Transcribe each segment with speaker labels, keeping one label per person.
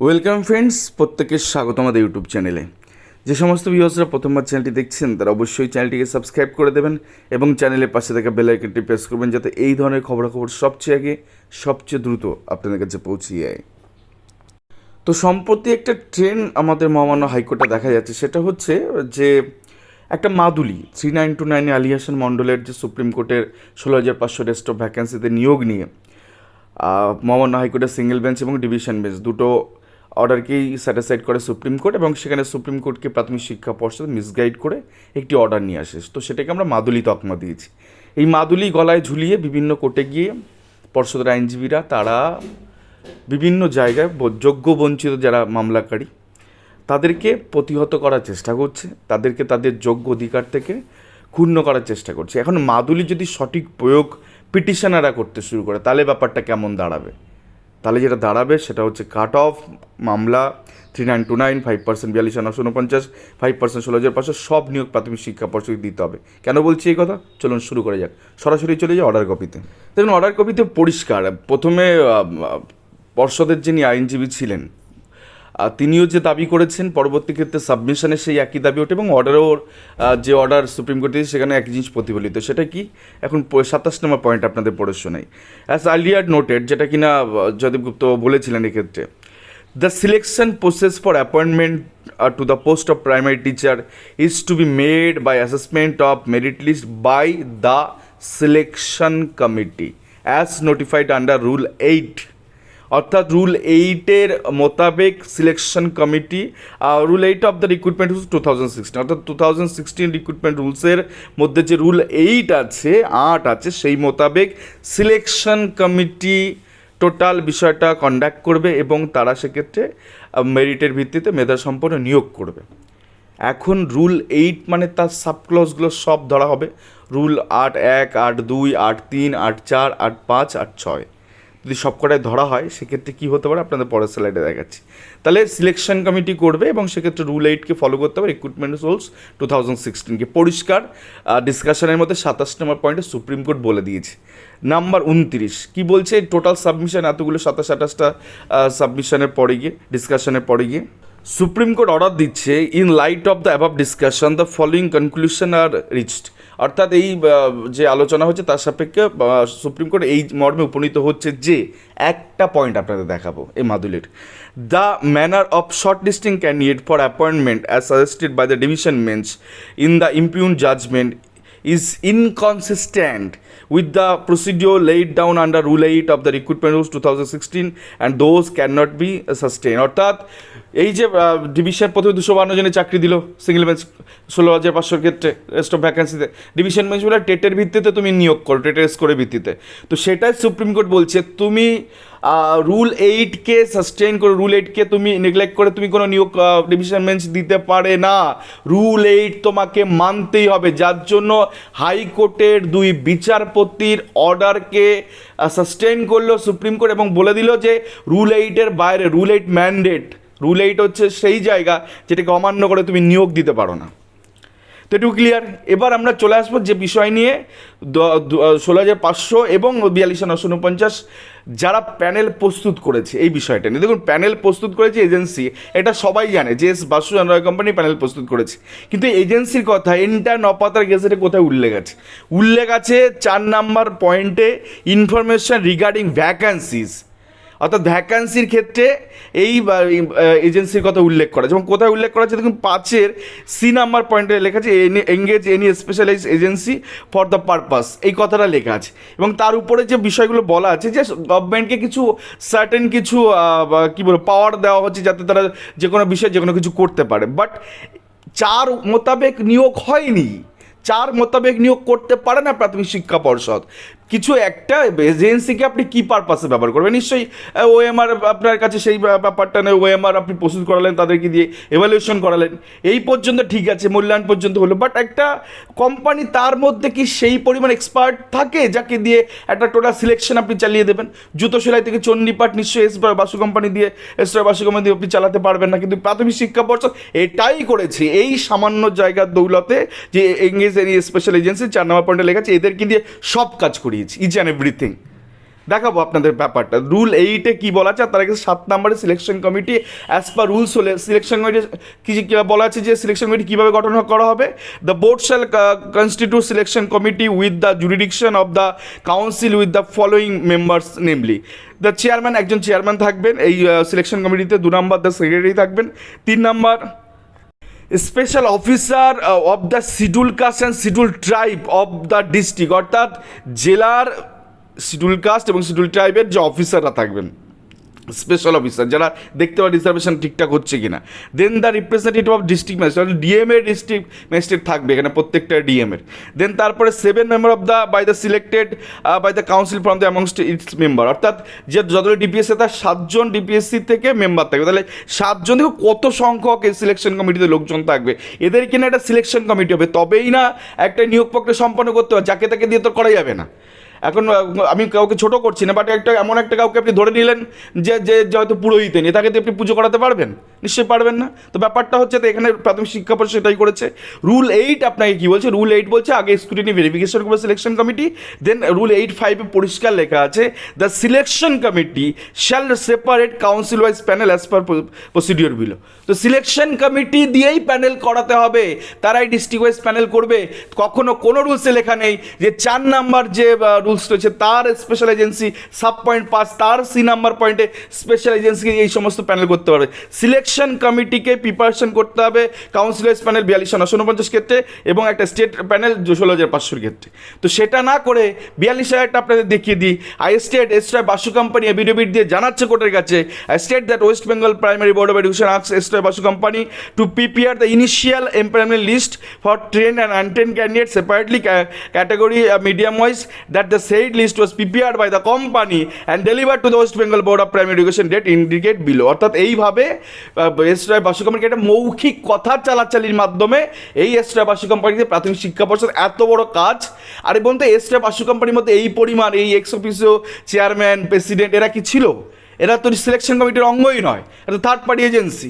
Speaker 1: Welcome friends প্রত্যেকে স্বাগত আমাদের ইউটিউব চ্যানেলে যে সমস্ত ভিউয়ার্সরা প্রথমবার চ্যানেলটি দেখছেন, তারা অবশ্যই চ্যানেলটিকে সাবস্ক্রাইব করে দেবেন এবং চ্যানেলের পাশে থাকা বেল আইকনটি প্রেস করবেন যাতে এই ধরনের খবরাখবর সবচেয়ে আগে, সবচেয়ে দ্রুত আপনাদের কাছে পৌঁছে যায়। তো সম্প্রতি একটা ট্রেন আমাদের মহামান্য হাইকোর্টে দেখা যাচ্ছে, সেটা হচ্ছে যে একটা মাদুলি থ্রি নাইন টু নাইনে আলিহাসান মণ্ডলের যে সুপ্রিম কোর্টের ষোলো হাজার পাঁচশো রেস্ট অফ ভ্যাকেন্সিতে নিয়োগ নিয়ে মহামান্য হাইকোর্টের সিঙ্গেল বেঞ্চ এবং ডিভিশন বেঞ্চ দুটো অর্ডারকেই স্যাটিসফাইড করে সুপ্রিম কোর্ট এবং সেখানে সুপ্রিম কোর্টকে প্রাথমিক শিক্ষা পর্ষদ মিসগাইড করে একটি অর্ডার নিয়ে আসে। তো সেটাকে আমরা মাদুলি তকমা দিয়েছি। এই মাদুলি গলায় ঝুলিয়ে বিভিন্ন কোর্টে গিয়ে পর্ষদের আইনজীবীরা, তারা বিভিন্ন জায়গায় যোগ্য বঞ্চিত যারা মামলাকারী, তাদেরকে প্রতিহত করার চেষ্টা করছে। তাদেরকে তাদের যোগ্য অধিকার থেকে ক্ষুণ্ণ করার চেষ্টা করছে। এখন মাদুলি যদি সঠিক প্রয়োগ পিটিশনাররা করতে শুরু করে, তাহলে ব্যাপারটা কেমন দাঁড়াবে? তাহলে যেটা দাঁড়াবে সেটা হচ্ছে কাট অফ মামলা three nine two nine five percent বিয়াল্লিশ নশো উনপঞ্চাশ ফাইভ পার্সেন্ট ষোলো হাজার পাঁচশো, সব নিয়োগ প্রাথমিক শিক্ষা পর্ষদ দিতে হবে। কেন বলছি এই কথা? চলুন শুরু করা যাক। সরাসরি চলে যাই অর্ডার কপিতে দেখুন অর্ডার কপিতে পরিষ্কার। প্রথমে পর্ষদের যিনি আইনজীবী ছিলেন তিনিও যে দাবি করেছেন, পরবর্তী ক্ষেত্রে সাবমিশনে সেই একই দাবি ওঠে এবং অর্ডারও যে অর্ডার সুপ্রিম কোর্ট দিয়েছে, সেখানে একই জিনিস প্রতিফলিত। সেটা কি? এখন সাতাশ নম্বর পয়েন্ট আপনাদের পড়ে শোনাই। অ্যাজ আর্লিয়ার নোটেড যেটা কিনা জয়দীপ গুপ্ত বলেছিলেন এক্ষেত্রে the selection process for appointment to the post of primary teacher is to be made by assessment of merit list by the selection committee as notified under rule eight অর্থাৎ rule এইটের মোতাবেক selection committee rule eight of the recruitment rules two thousand sixteen. অর্থাৎ two thousand sixteen recruitment রুলসের মধ্যে যে rule eight আছে, আট আছে, সেই মোতাবেক সিলেকশন কমিটি টোটাল বিষয়টা কন্ডাক্ট করবে এবং তারা সেক্ষেত্রে মেরিটের ভিত্তিতে মেধা সম্পন্ন নিয়োগ করবে। এখন রুল এইট মানে তার সাবক্লজগুলো সব ধরা হবে। রুল আট এক, আট দুই, আট তিন, আট চার, আট পাঁচ, আট ছয়। যদি সবকটায় ধরা হয়, সেক্ষেত্রে কী হতে পারে? আপনাদের পরের স্লাইডে দেখাচ্ছি। তাহলে সিলেকশন কমিটি করবে এবং সেক্ষেত্রে রুল এইটকে ফলো করতে হবে রিক্রুটমেন্ট রুলস টু থাউজেন্ড সিক্সটিনকে পরিষ্কার ডিসকাশনের মধ্যে সাতাশ নম্বর পয়েন্টে সুপ্রিম কোর্ট বলে দিয়েছে। নাম্বার উনত্রিশ, কী বলছে? টোটাল সাবমিশন এতগুলো সাতাশ, আঠাশটা সাবমিশনের পরে গিয়ে ডিসকাশনের পরে গিয়ে। সুপ্রিম কোর্ট অর্ডার দিচ্ছে in light of the above discussion the following conclusion are reached অর্থাৎ এই যে আলোচনা হচ্ছে তার সাপেক্ষে সুপ্রিম কোর্ট এই মর্মে উপনীত হচ্ছে যে, একটা পয়েন্ট আপনাদের দেখাবো, এই মাদুলির। The manner of short listing candidate for appointment as suggested by the division bench in the impugned judgment is inconsistent with the procedure laid down under Rule 8 of the Recruitment Rules 2016 and those cannot be sustained. অর্থাৎ এই যে division প্রথমে দুশো বান্ন জনের চাকরি দিল single bench ষোলো হাজার পাঁচশোর ক্ষেত্রে রেস্ট অফ ভ্যাকেন্সিতে ডিভিশন বেঞ্চ বলে টেটের ভিত্তিতে তুমি নিয়োগ করো, টেটের স্কোরের ভিত্তিতে। তো সেটাই সুপ্রিম কোর্ট বলছে, তুমি রুল এইটকে সাস্টেইন করে রুল এইটকে তুমি নেগলেক্ট করে তুমি কোনো নিয়োগ ডিভিশন বেঞ্চ দিতে পারে না। রুল এইট তোমাকে মানতেই হবে, যার জন্য হাইকোর্টের দুই বিচারপতির অর্ডারকে সাস্টেইন করল সুপ্রিম কোর্ট এবং বলে দিল যে রুল এইটের বাইরে rule eight mandate rule eight হচ্ছে সেই জায়গা যেটাকে অমান্য করে তুমি নিয়োগ দিতে পারো না। তো একটু ক্লিয়ার এবার আমরা চলে আসব যে বিষয় নিয়ে ষোলো হাজার পাঁচশো এবং বিয়াল্লিশ নশো উনপঞ্চাশ যারা প্যানেল প্রস্তুত করেছে, এই বিষয়টা নিয়ে। দেখুন, প্যানেল প্রস্তুত করেছে এজেন্সি, এটা সবাই জানে, যে S Basu Roy company panel প্রস্তুত করেছে। কিন্তু এজেন্সির কথা এন্টার নপাতার গেজেটে কোথায় উল্লেখ আছে? উল্লেখ আছে চার নাম্বার পয়েন্টে ইনফরমেশন রিগার্ডিং ভ্যাকান্সিস অর্থাৎ ভ্যাকান্সির ক্ষেত্রে এই এজেন্সির কথা উল্লেখ করা যেমন কোথায় উল্লেখ করা আছে? দেখুন, পাঁচের সি নাম্বার পয়েন্টে লেখা আছে any engage any specialise agency for the purpose এই কথাটা লেখা আছে। এবং তার উপরে যে বিষয়গুলো বলা আছে, যে গভর্নমেন্টকে কিছু সার্টেন কিছু কী বলব পাওয়ার দেওয়া হচ্ছে যাতে তারা যে কোনো বিষয়ে যে কোনো কিছু করতে পারে। বাট চার মোতাবেক নিয়োগ হয়নি। চার মোতাবেক নিয়োগ করতে পারে না প্রাথমিক শিক্ষা পর্ষদ। কিছু একটা এজেন্সিকে আপনি কী পারপাসে ব্যবহার করবেন? নিশ্চয়ই ওএমআর আপনার কাছে সেই ব্যাপারটা নেই। ওএমআর আপনি প্রস্তুত করালেন, তাদেরকে দিয়ে এভালুয়েশন করালেন। এই পর্যন্ত ঠিক আছে, মূল্যায়ন পর্যন্ত হলো। বাট একটা কোম্পানি তার মধ্যে কি সেই পরিমাণ এক্সপার্ট থাকে, যাকে দিয়ে একটা টোটাল সিলেকশন আপনি চালিয়ে দেবেন? জুতো সেলাই থেকে চণ্ডীপাঠ নিশ্চয়ই এস বাসু কোম্পানি দিয়ে এস বাসু কোম্পানি দিয়ে আপনি চালাতে পারবেন না। কিন্তু প্রাথমিক শিক্ষা পর্ষদ এটাই করেছে। এই সামান্য জায়গার দৌলতে যে এঙ্গেজ এনি স্পেশাল এজেন্সি চার নম্বর পয়েন্টে লেখা আছে, এদেরকে দিয়ে সব কাজ করিয়েছি ইচ অ্যান্ড এভরিথিং দেখাবো আপনাদের ব্যাপারটা। রুল এইটে কি বলা আছে? তার আগে সাত নম্বরে selection committee as per rules হলে সিলেকশন কমিটি কি কি বলা আছে যে সিলেকশন কমিটি কীভাবে গঠন করা হবে? The board shall constitute selection committee with the jurisdiction of the council with the following members namely the chairman একজন চেয়ারম্যান থাকবেন, এই সিলেকশন কমিটিতে দু নম্বর দ্য সেক্রেটারি থাকবেন। তিন নম্বর special officer of the schedule caste and schedule tribe of the district অর্থাৎ জেলার schedule caste এবং শিডিউল ট্রাইবের যে অফিসাররা থাকবেন। স্পেশাল অফিসার যারা দেখতে পারে রিজার্ভেশন ঠিকঠাক হচ্ছে কিনা। Then the representative of district magistrate DM এর ডিস্ট্রিক্ট ম্যাজিস্ট্রেট থাকবে এখানে প্রত্যেকটা ডিএম এর দেন তারপরে seven member of the by the selected by the council from the amongst its member অর্থাৎ যে যতগুলো ডিপিএসসি তার সাতজন ডিপিএসসি থেকে মেম্বার থাকবে। তাহলে সাতজন থেকে কত সংখ্যক এই সিলেকশন কমিটিতে লোকজন থাকবে। এদের কিনা একটা সিলেকশন কমিটি হবে। তবেই না একটা নিয়োগ প্রক্রিয়া সম্পন্ন করতে হবে যাকে তাকে দিয়ে তো করা যাবে না। এখন আমি কাউকে ছোট করছি না বাট একটা, এমন একটা কাউকে আপনি ধরে নিলেন যে যে হয়তো পুরোহিত নিয়ে তাকে দিয়ে আপনি পুজো করাতে পারবেন? নিশ্চয়ই পারবেন না? তো ব্যাপারটা হচ্ছে তো এখানে প্রাথমিক শিক্ষা পরিষদ সেটাই করেছে। রুল এইট আপনাকে কি বলছে? রুল এইট বলছে, আগে স্ক্রুটিনি ভেরিফিকেশন করবে selection committee then rule eight ফাইভে পরিষ্কার লেখা আছে the selection committee shall separate council wise panel as per procedure below তো সিলেকশন কমিটি দিয়েই প্যানেল করাতে হবে। তারাই ডিস্ট্রিক্ট ওয়াইজ প্যানেল করবে। কখনো কোনো রুলসে লেখা নেই যে, চার নাম্বার যে রুলস রয়েছে, তার স্পেশাল এজেন্সি সাব পয়েন্ট পাঁচ তার সি নাম্বার পয়েন্টে স্পেশাল এজেন্সিকে এই সমস্ত প্যানেল করতে পারবে। সিলেকশন কমিটিকে প্রিপারেশন করতে হবে কাউন্সিলার্স প্যানেল বিয়াল্লিশ উনপঞ্চাশ ক্ষেত্রে এবং একটা স্টেট প্যানেল ষোলো হাজার পাঁচশোর ক্ষেত্রে। তো সেটা না করে বিয়াল্লিশ হাজারটা আপনাদের দেখিয়ে দিই। I state extra Basu company affidavit দিয়ে জানাচ্ছে কোর্টের কাছে I state that West Bengal primary board of education arts extra Basu company to prepare the initial employment list for train and untrain candidate separately category medium wise that the said list was prepared by the company and delivered to the West Bengal Board of Primary Education date indicate below. অর্থাৎ এইভাবে এসরায় বাসু কোম্পানিকে একটা মৌখিক কথা চালাচালির মাধ্যমে এই এসরায় বাসু কোম্পানিতে প্রাথমিক শিক্ষা পরিষদ এত বড় কাজ। আর এবং তো এসরায় বাসু কোম্পানির মধ্যে এই পরিমাণ, এই এক্স অফিসিও চেয়ারম্যান প্রেসিডেন্ট এরা কি ছিল? এরা তো সিলেকশন কমিটির অঙ্গই নয় এটা third party agency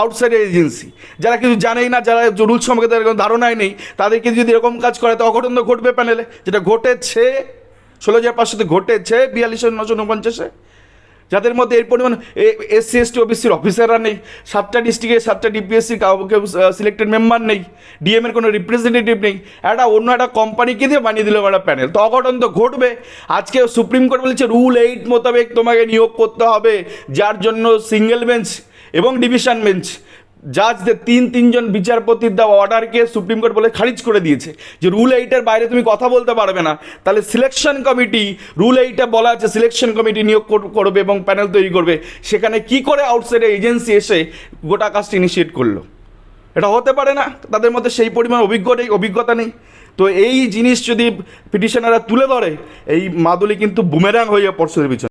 Speaker 1: outside agency যারা কিছু জানেই না, যারা রুল সম্পর্কে তাদের কোনো ধারণাই নেই, তাদেরকে যদি এরকম কাজ করে, তো অঘটন তো ঘটবে প্যানেলে যেটা ঘটেছে ষোলো হাজার পাঁচশোতে ঘটেছে, বিয়াল্লিশ নশো উনপঞ্চাশে। যাদের মধ্যে এর পরিমাণ এসসি, এসটি, ওবিসির অফিসাররা নেই, সাতটা ডিস্ট্রিক্টে, সাতটা ডিপিএসসি কেউ সিলেক্টেড মেম্বার নেই ডিএম এর কোনো রিপ্রেজেন্টেটিভ নেই। একটা অন্য একটা কোম্পানিকে দিয়ে বানিয়ে দিল একটা প্যানেল তো অঘটন তো ঘটবে। আজকে সুপ্রিম কোর্ট বলেছে রুল এইট মোতাবেক তোমাকে নিয়োগ করতে হবে, যার জন্য সিঙ্গেল বেঞ্চ এবং ডিভিশন বেঞ্চ জাজদের তিন, তিনজন বিচারপতির দেওয়া অর্ডারকে সুপ্রিম কোর্ট বলে খারিজ করে দিয়েছে। যে রুল এইটের বাইরে তুমি কথা বলতে পারবে না, তাহলে সিলেকশন কমিটি রুল এইটে বলা আছে সিলেকশন কমিটি নিয়োগ করবে এবং প্যানেল তৈরি করবে। সেখানে কি করে আউটসাইডের এজেন্সি এসে গোটা কাজটি ইনিশিয়েট করল? এটা হতে পারে না, তাদের মধ্যে সেই পরিমাণ অভিজ্ঞ নেই, অভিজ্ঞতা নেই। তো এই জিনিস যদি পিটিশনাররা তুলে ধরে, এই মাদুলি কিন্তু বুমেরাং হয়ে যাবে পর্ষদের পিছনে।